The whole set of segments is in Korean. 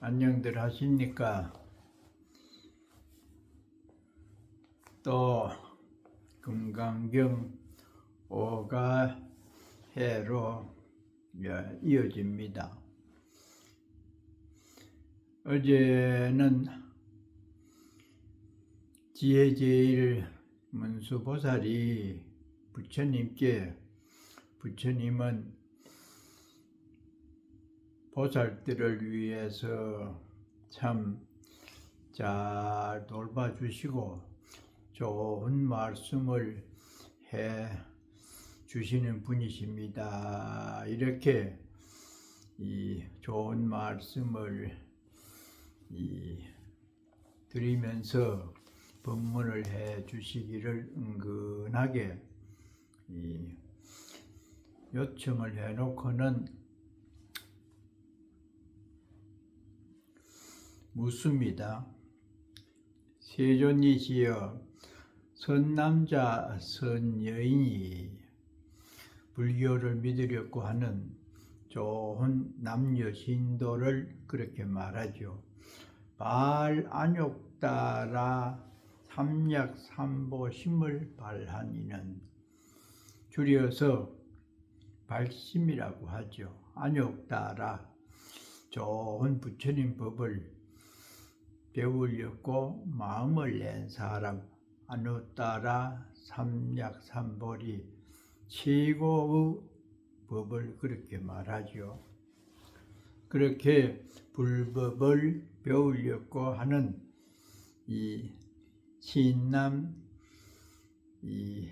안녕들 하십니까? 또 금강경 오가 해로 예, 이어집니다. 어제는 지혜제일 문수보살이 부처님께 부처님은 보살들을 위해서 참 잘 돌봐주시고 좋은 말씀을 해 주시는 분이십니다. 이렇게 이 좋은 말씀을 이 드리면서 법문을 해 주시기를 은근하게 이 요청을 해놓고는 묻습니다. 세존이시여 선남자 선여인이 불교를 믿으려고 하는 좋은 남녀 신도를 그렇게 말하죠. 발 안욕 따라 삼약 삼보 심을 발하니는 줄여서 발심이라고 하죠. 안욕 따라 좋은 부처님 법을 배우려고 마음을 낸 사람 안욕 따라 삼약 삼보리 최고의 법을 그렇게 말하죠. 그렇게 불법을 배우려고 하는 이 신남 이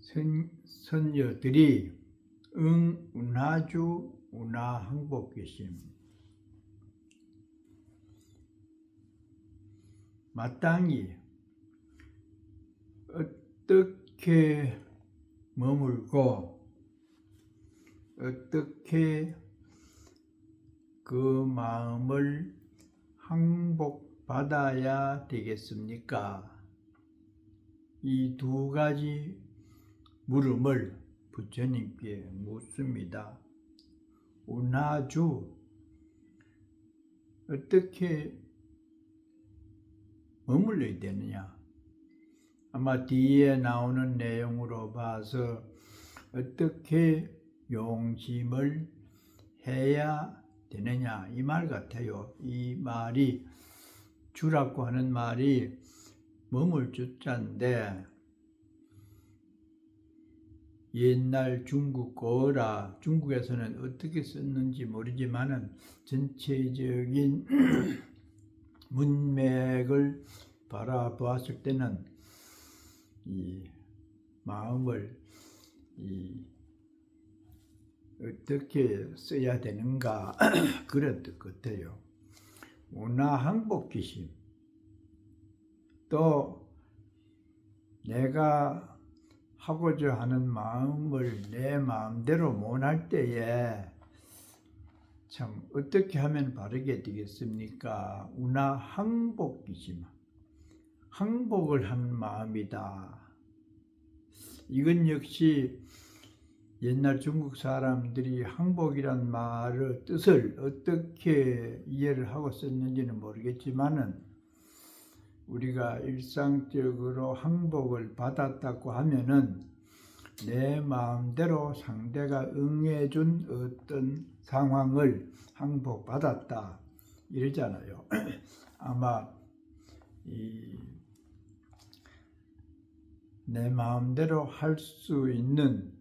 선, 선녀들이 응 운하주 운하 항복계심 마땅히 어떻게 머물고 어떻게 그 마음을 항복받아야 되겠습니까? 이 두 가지 물음을 부처님께 묻습니다. 운하주 어떻게 머물러야 되느냐? 아마 뒤에 나오는 내용으로 봐서 어떻게 용심을 해야 되느냐 이 말 같아요. 이 말이 주라고 하는 말이 머물 주자인데 옛날 중국 거라 중국에서는 어떻게 썼는지 모르지만은 전체적인 문맥을 바라보았을 때는 이 마음을 이 어떻게 써야 되는가 그런 뜻 같아요. 운하항복기심 또 내가 하고자 하는 마음을 내 마음대로 못할 때에 참 어떻게 하면 바르게 되겠습니까? 운하항복기심 항복을 한 마음이다. 이건 역시 옛날 중국 사람들이 항복이란 말의 뜻을 어떻게 이해를 하고 썼는지는 모르겠지만은 우리가 일상적으로 항복을 받았다고 하면은 내 마음대로 상대가 응해준 어떤 상황을 항복받았다 이러잖아요. 아마 이 내 마음대로 할 수 있는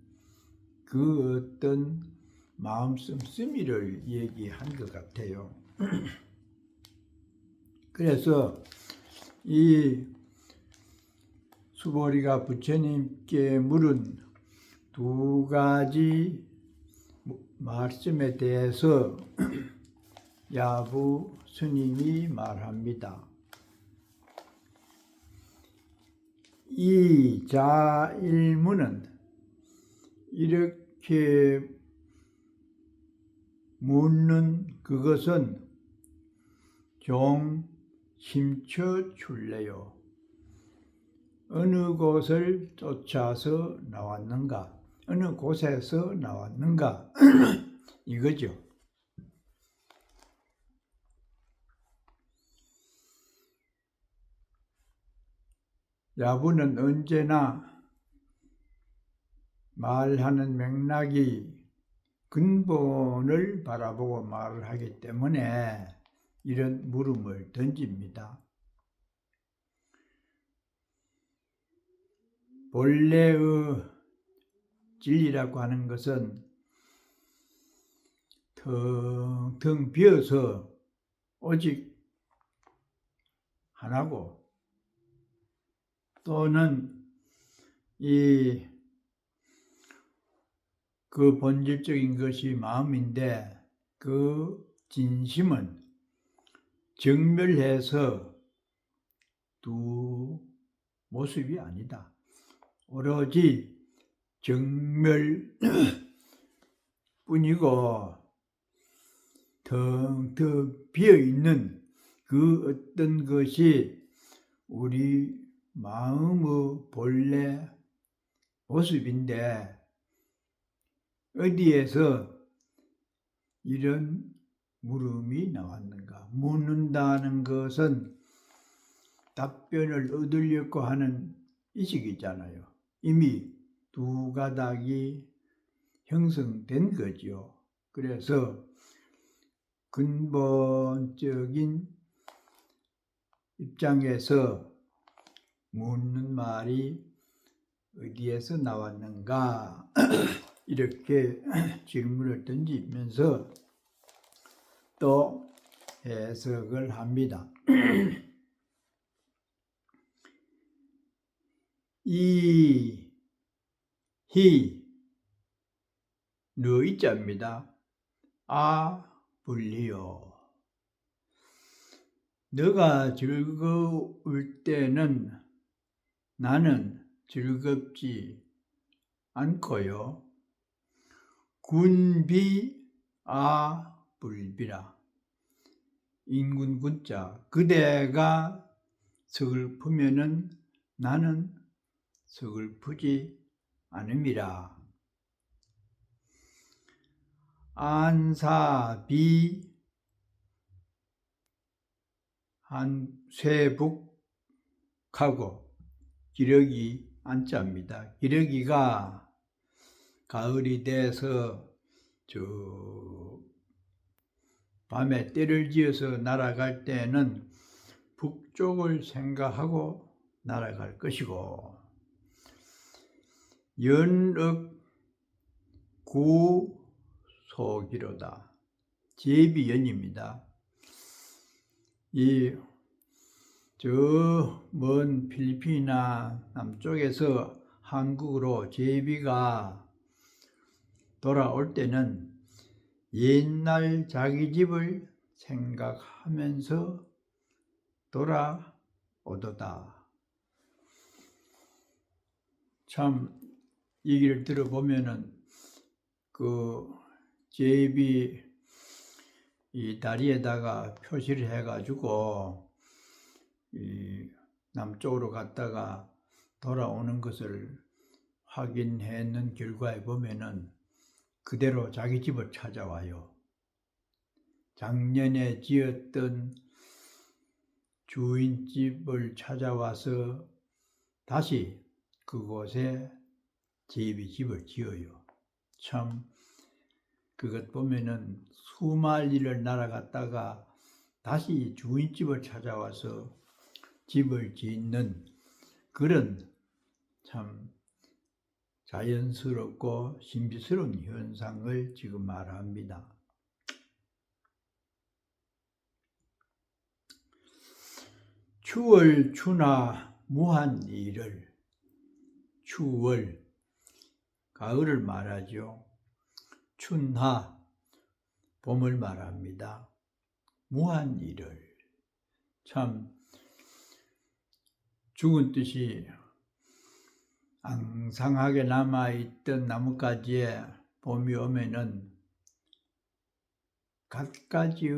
그 어떤 마음 씀씀이를 얘기한 것 같아요. 그래서 이 수보리가 부처님께 물은 두 가지 말씀에 대해서 야부 스님이 말합니다. 이 자일문은 이렇게 묻는 그것은 좀 힘쳐 줄래요. 어느 곳을 쫓아서 나왔는가? 어느 곳에서 나왔는가 이거죠. 야부는 언제나 말하는 맥락이 근본을 바라보고 말을 하기 때문에 이런 물음을 던집니다. 본래의 진리라고 하는 것은 텅텅 비어서 오직 하나고 또는 이 그 본질적인 것이 마음인데 그 진심은 정멸해서 두 모습이 아니다. 오로지 정멸 뿐이고 텅텅 비어 있는 그 어떤 것이 우리 마음의 본래 모습인데 어디에서 이런 물음이 나왔는가? 묻는다는 것은 답변을 얻으려고 하는 의식이잖아요. 이미 두 가닥이 형성된 거죠. 그래서 근본적인 입장에서 묻는 말이 어디에서 나왔는가 이렇게 질문을 던지면서 또 해석을 합니다. 이, 히, 너이자입니다. 아, 불리요. 너가 즐거울 때는 나는 즐겁지 않고요. 군비 아 불비라. 인군 군자 그대가 서글프면은 나는 서글프지 않음이라. 안사비 한 쇠북하고 기러기 안자입니다. 기러기가 가을이 돼서 저 밤에 때를 지어서 날아갈 때는 북쪽을 생각하고 날아갈 것이고 연억 구소기로다 제비연입니다. 이 저 먼 필리핀이나 남쪽에서 한국으로 제비가 돌아올 때는 옛날 자기 집을 생각하면서 돌아오도다. 참 얘기를 들어보면은 그 제비 이 다리에다가 표시를 해가지고 이 남쪽으로 갔다가 돌아오는 것을 확인했는 결과에 보면은 그대로 자기 집을 찾아와요. 작년에 지었던 주인집을 찾아와서 다시 그곳에 제비 집을 지어요. 참 그것 보면은 수마리를 날아갔다가 다시 주인집을 찾아와서 집을 짓는 그런 참 자연스럽고 신비스러운 현상을 지금 말합니다. 추월 추나 무한 일을 추월 가을을 말하죠. 춘하 봄을 말합니다. 무한 일을 참 죽은 뜻이 앙상하게 남아있던 나뭇가지에 봄이 오면은 갖가지의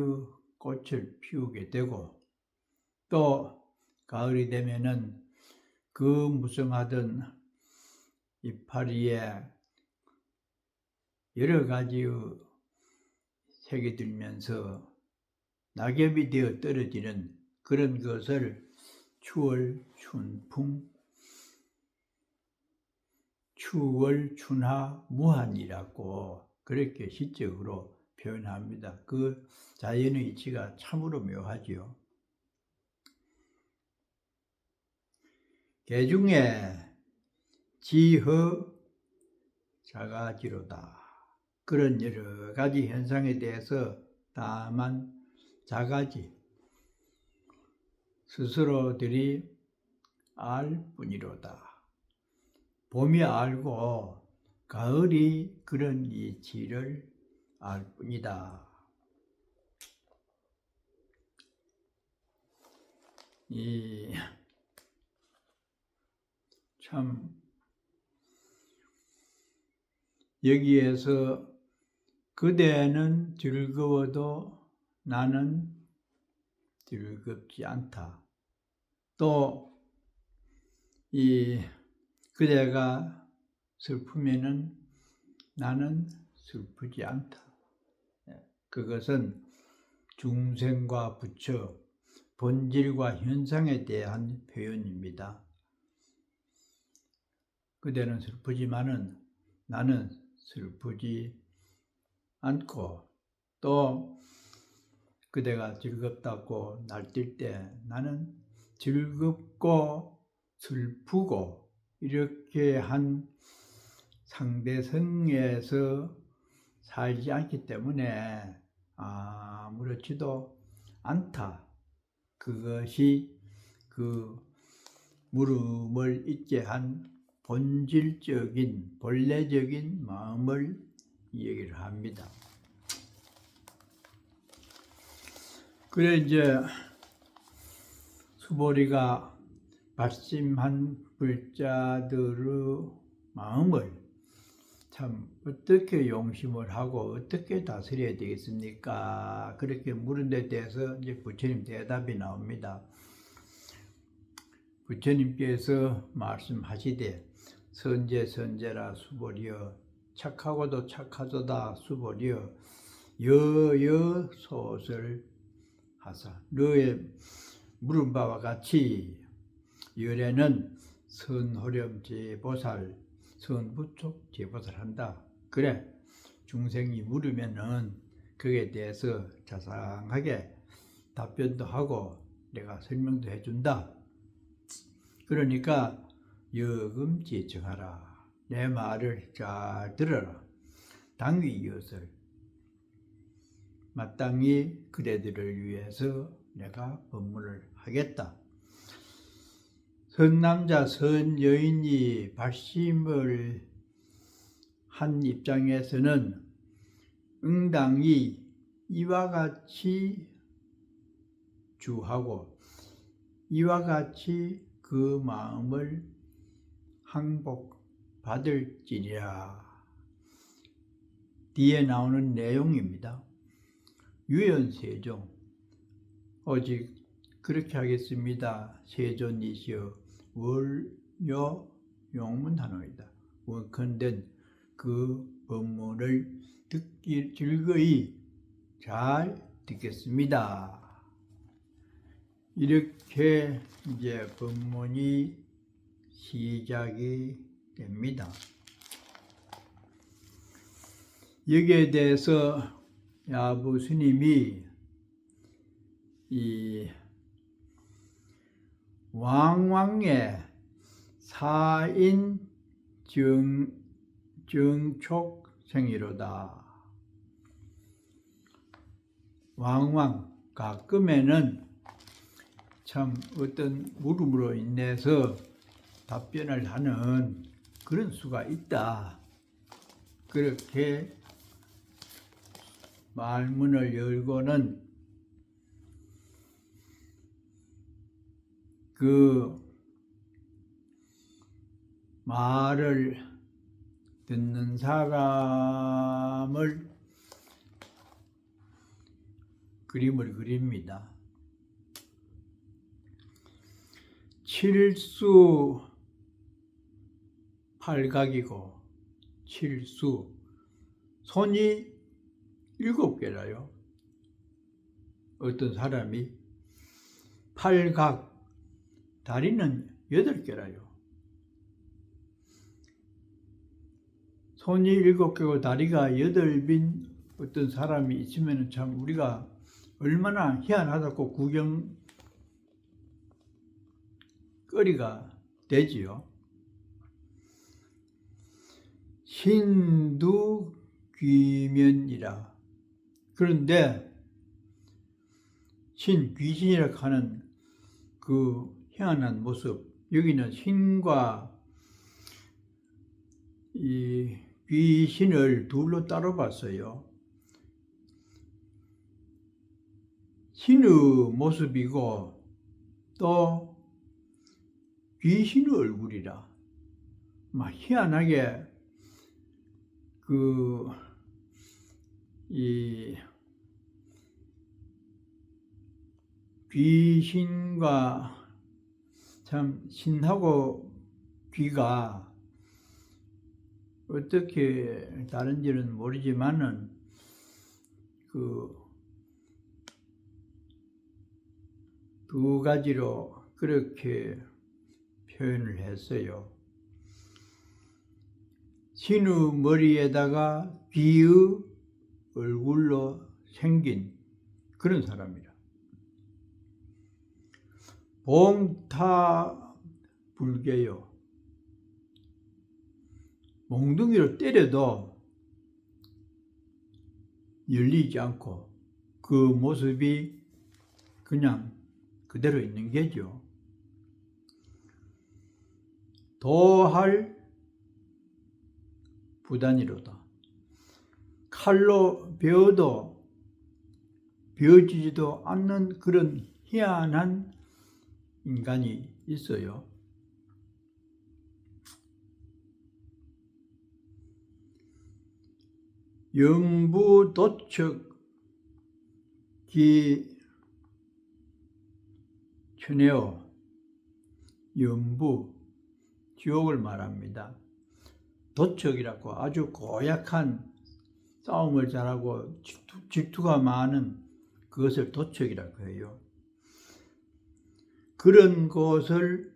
꽃을 피우게 되고 또 가을이 되면은 그 무성하던 이파리에 여러 가지의 색이 들면서 낙엽이 되어 떨어지는 그런 것을 추월 춘풍 추월 춘하 무한이라고 그렇게 시적으로 표현합니다. 그 자연의 이치가 참으로 묘하지요. 개중에 지허 자가지로다. 그런 여러 가지 현상에 대해서 다만 자가지 스스로들이 알 뿐이로다. 봄이 알고 가을이 그런 이치를 알 뿐이다. 이참 여기에서 그대는 즐거워도 나는 즐겁지 않다. 또 이 그대가 슬프면은 나는 슬프지 않다. 예, 그것은 중생과 부처, 본질과 현상에 대한 표현입니다. 그대는 슬프지만은 나는 슬프지 않고 또 그대가 즐겁다고 날뛸 때 나는 즐겁고 슬프고 이렇게 한 상대성에서 살지 않기 때문에 아무렇지도 않다. 그것이 그 물음을 있게 한 본질적인 본래적인 마음을 얘기를 합니다. 그래 이제 수보리가 발심한 불자들의 마음을 참 어떻게 용심을 하고 어떻게 다스려야 되겠습니까? 그렇게 물은 데 대해서 이제 부처님 대답이 나옵니다. 부처님께서 말씀하시되 선제 선제라 수보리여 착하고도 착하도다 수보리여 여여 소설 하사. 너의 물은 바와 같이 열애는 선호렴 제보살 선부촉 제보살 한다. 그래 중생이 물으면은 그에 대해서 자상하게 답변도 하고 내가 설명도 해준다 그러니까 여금지청하라. 내 말을 잘 들어라. 당위 이것을 마땅히 그대들을 위해서 내가 법문을 하겠다. 선남자 선여인이 발심을 한 입장에서는 응당이 이와 같이 주하고 이와 같이 그 마음을 항복받을지니라. 뒤에 나오는 내용입니다. 유연세종 오직 그렇게 하겠습니다. 세존이시여 월요 용문하노이다. 원컨된 그 법문을 듣기 즐거이 잘 듣겠습니다. 이렇게 이제 법문이 시작이 됩니다. 여기에 대해서 야부 스님이 이 왕왕의 사인 정, 정촉 생이로다. 왕왕 가끔에는 참 어떤 물음으로 인해서 답변을 하는 그런 수가 있다. 그렇게 말문을 열고는 그 말을 듣는 사람을 그림을 그립니다. 칠수 팔각이고 칠수 손이 일곱 개라요. 어떤 사람이 팔각 다리는 여덟 개라요. 손이 일곱 개고 다리가 여덟 빈 어떤 사람이 있으면 참 우리가 얼마나 희한하다고 구경 거리가 되지요. 신두 귀면이라. 그런데 신 귀신이라 하는 그 희한한 모습 여기는 신과 이 귀신을 둘로 따로 봤어요. 신의 모습이고 또 귀신의 얼굴이라. 막 희한하게 그 이 귀신과 참 신하고 귀가 어떻게 다른지는 모르지만은 그 두 가지로 그렇게 표현을 했어요. 신의 머리에다가 귀의 얼굴로 생긴 그런 사람이라. 봉타 불개요. 몽둥이로 때려도 열리지 않고 그 모습이 그냥 그대로 있는 게죠. 도할 부단이로다. 칼로 베어도 베어지지도 않는 그런 희한한 인간이 있어요. 영부 도척 기 춘해어 연부 지옥을 말합니다. 도척이라고 아주 고약한 싸움을 잘하고 질투, 질투가 많은 그것을 도척이라고 해요. 그런 곳을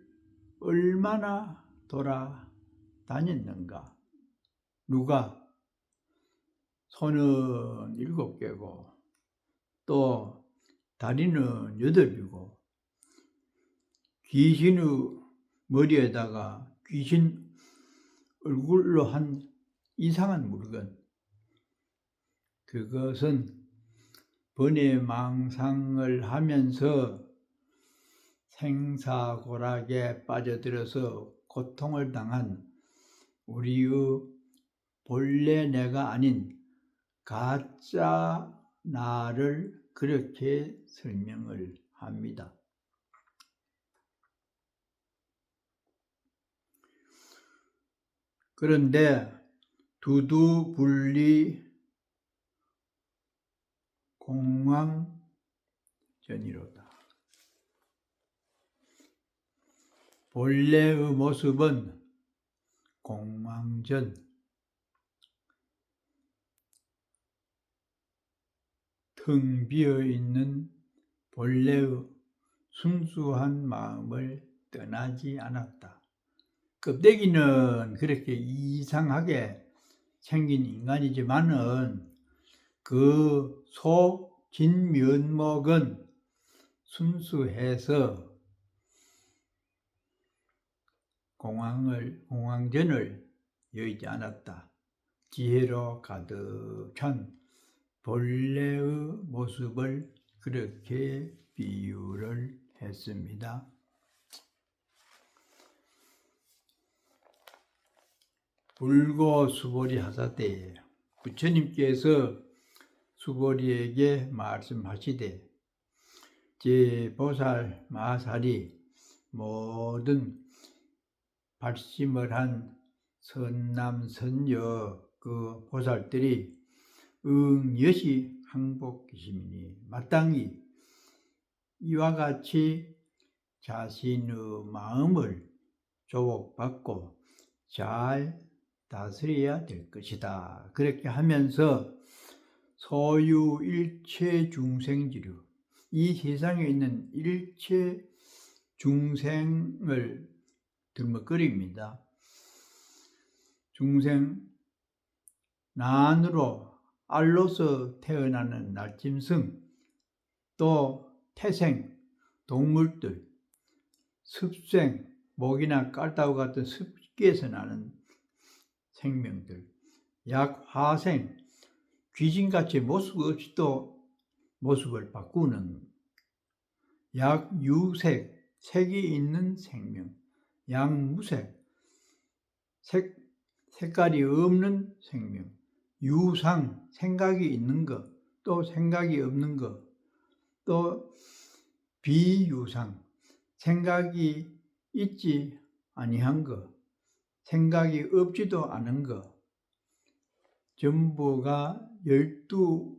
얼마나 돌아다녔는가? 누가 손은 일곱 개고 또 다리는 여덟이고 귀신의 머리에다가 귀신 얼굴로 한 이상한 물건 그것은 번외망상을 하면서 생사고락에 빠져들어서 고통을 당한 우리의 본래 내가 아닌 가짜 나를 그렇게 설명을 합니다. 그런데 두두 분리 공황전이로다. 본래의 모습은 공황전, 텅 비어 있는 본래의 순수한 마음을 떠나지 않았다. 껍데기는 그렇게 이상하게 생긴 인간이지만은 그속 진면목은 순수해서 공황을 공황전을 여의지 않았다. 지혜로 가득한 본래의 모습을 그렇게 비유를 했습니다. 불고 수보리 하사대 부처님께서 수보리에게 말씀하시되 제 보살 마살이 모든 발심을 한 선남 선여 그 보살들이 응여시 항복이심이니 마땅히 이와 같이 자신의 마음을 조복받고 잘 다스려야 될 것이다. 그렇게 하면서 소유 일체 중생지류 이 세상에 있는 일체 중생을 들먹거립니다. 중생 난으로 알로서 태어나는 날짐승, 또 태생, 동물들, 습생, 목이나 깔따구 같은 습기에서 나는 생명들, 약 화생, 귀신같이 모습 없이 또 모습을 바꾸는 약 유색, 색이 있는 생명, 양무색, 색, 색깔이 없는 생명, 유상, 생각이 있는 것, 또 생각이 없는 것, 또 비유상, 생각이 있지 아니한 것, 생각이 없지도 않은 것, 전부가 열두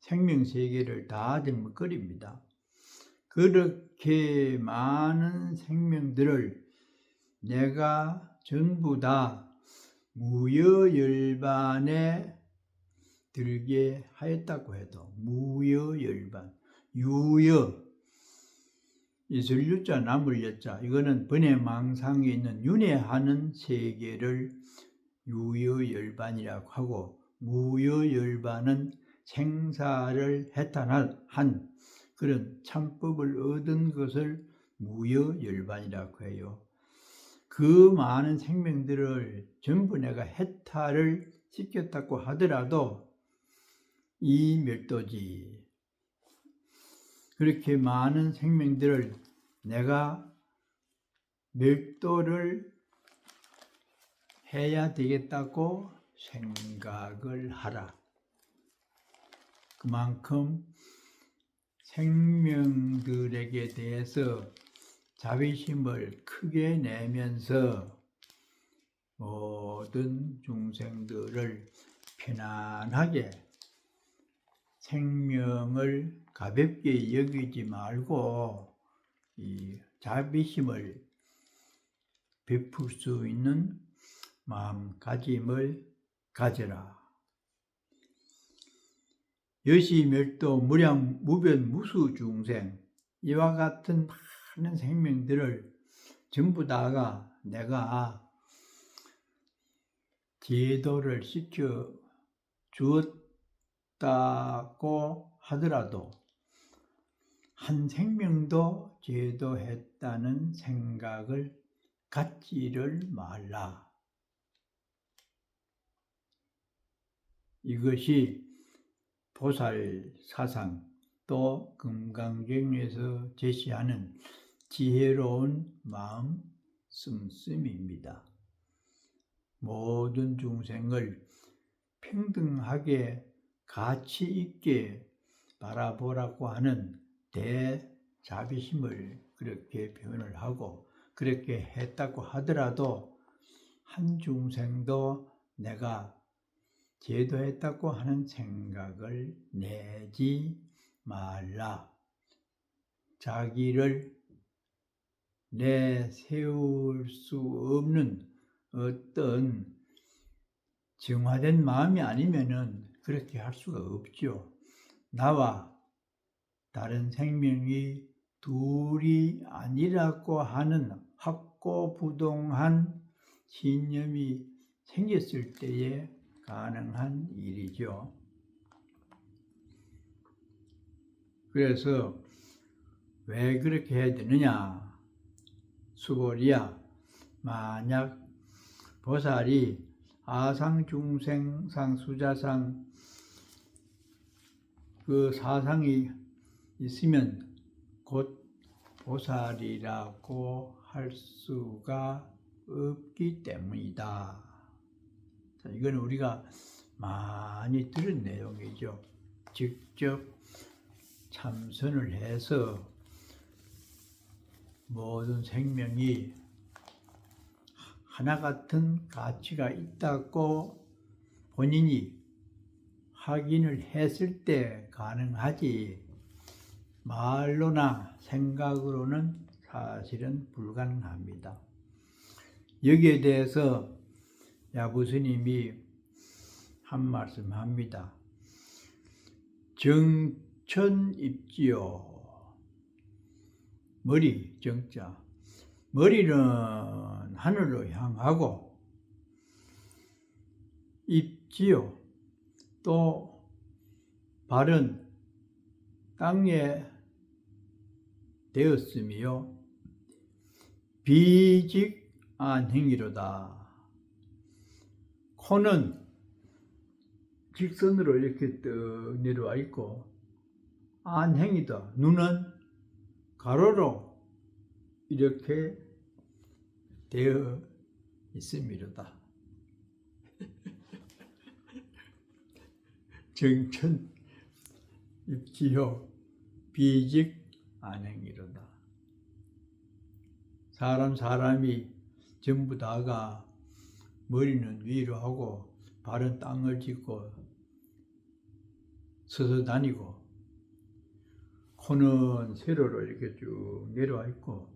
생명 세계를 다 뒷먹거립니다. 그렇게 많은 생명들을 내가 전부 다 무여열반에 들게 하였다고 해도 무여열반 유여 이슬유자 나물여자 이거는 번외망상에 있는 윤회하는 세계를 유여열반이라고 하고 무여열반은 생사를 해탈한 그런 참법을 얻은 것을 무여열반이라고 해요. 그 많은 생명들을 전부 내가 해탈을 시켰다고 하더라도 이 멸도지 그렇게 많은 생명들을 내가 멸도를 해야 되겠다고 생각을 하라. 그만큼 생명들에게 대해서 자비심을 크게 내면서 모든 중생들을 편안하게 생명을 가볍게 여기지 말고 이 자비심을 베풀 수 있는 마음가짐을 가져라. 여시멸도 무량 무변 무수 중생 이와 같은 많은 생명들을 전부 다가 내가 제도를 시켜 주었다고 하더라도 한 생명도 제도했다는 생각을 갖지를 말라. 이것이 보살 사상 또 금강경에서 제시하는 지혜로운 마음 씀씀입니다. 모든 중생을 평등하게 가치 있게 바라보라고 하는 대자비심을 그렇게 표현을 하고 그렇게 했다고 하더라도 한 중생도 내가 제도했다고 하는 생각을 내지 말라. 자기를 내세울 수 없는 어떤 정화된 마음이 아니면은 그렇게 할 수가 없죠. 나와 다른 생명이 둘이 아니라고 하는 확고부동한 신념이 생겼을 때에 가능한 일이죠. 그래서 왜 그렇게 해야 되느냐? 수고리야, 만약 보살이 아상중생상 수자상 그 사상이 있으면 곧 보살이라고 할 수가 없기 때문이다. 자, 이건 우리가 많이 들은 내용이죠. 직접 참선을 해서 모든 생명이 하나 같은 가치가 있다고 본인이 확인을 했을 때 가능하지 말로나 생각으로는 사실은 불가능합니다. 여기에 대해서 야부스님이 한 말씀 합니다. 정천입지요. 머리 정자. 머리는 하늘로 향하고 입지요. 또 발은 땅에 되었으며 비직한 행위로다. 코는 직선으로 이렇게 떡 내려와 있고 안행이다. 눈은 가로로 이렇게 되어 있음이로다. 정천 입지요 비직 안행이로다. 사람 사람이 전부 다가 머리는 위로 하고 발은 땅을 짚고 서서 다니고 코는 세로로 이렇게 쭉 내려와 있고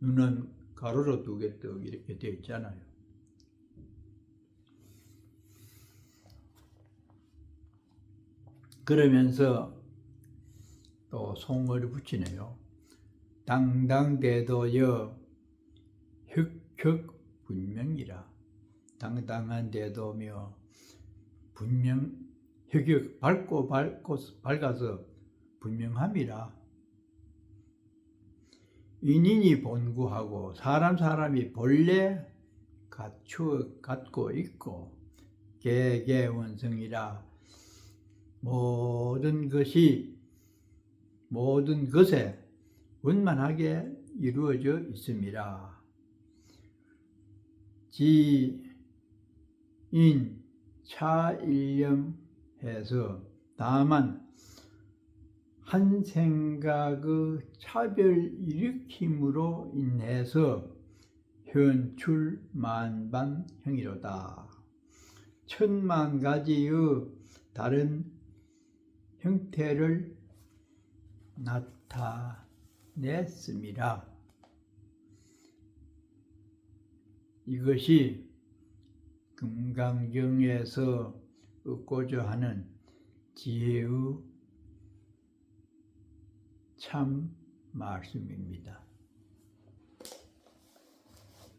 눈은 가로로 두 개 떡 이렇게 되어 있잖아요. 그러면서 또 송어를 붙이네요. 당당대도여 흑흑 분명이라 당당한 대도며 분명 흑흑 밝고 밝고 밝아서 분명함이라 인인이 본구하고 사람 사람이 본래 갖추어 갖고 있고 개개원성이라 모든 것이 모든 것에 원만하게 이루어져 있습니다. 지인 차일념해서 다만 한 생각의 차별 일으킴으로 인해서 현출 만반형이로다. 천만 가지의 다른 형태를 나타냈습니다. 이것이 금강경에서 얻고자 하는 지혜의 참 말씀입니다.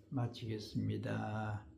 마치겠습니다.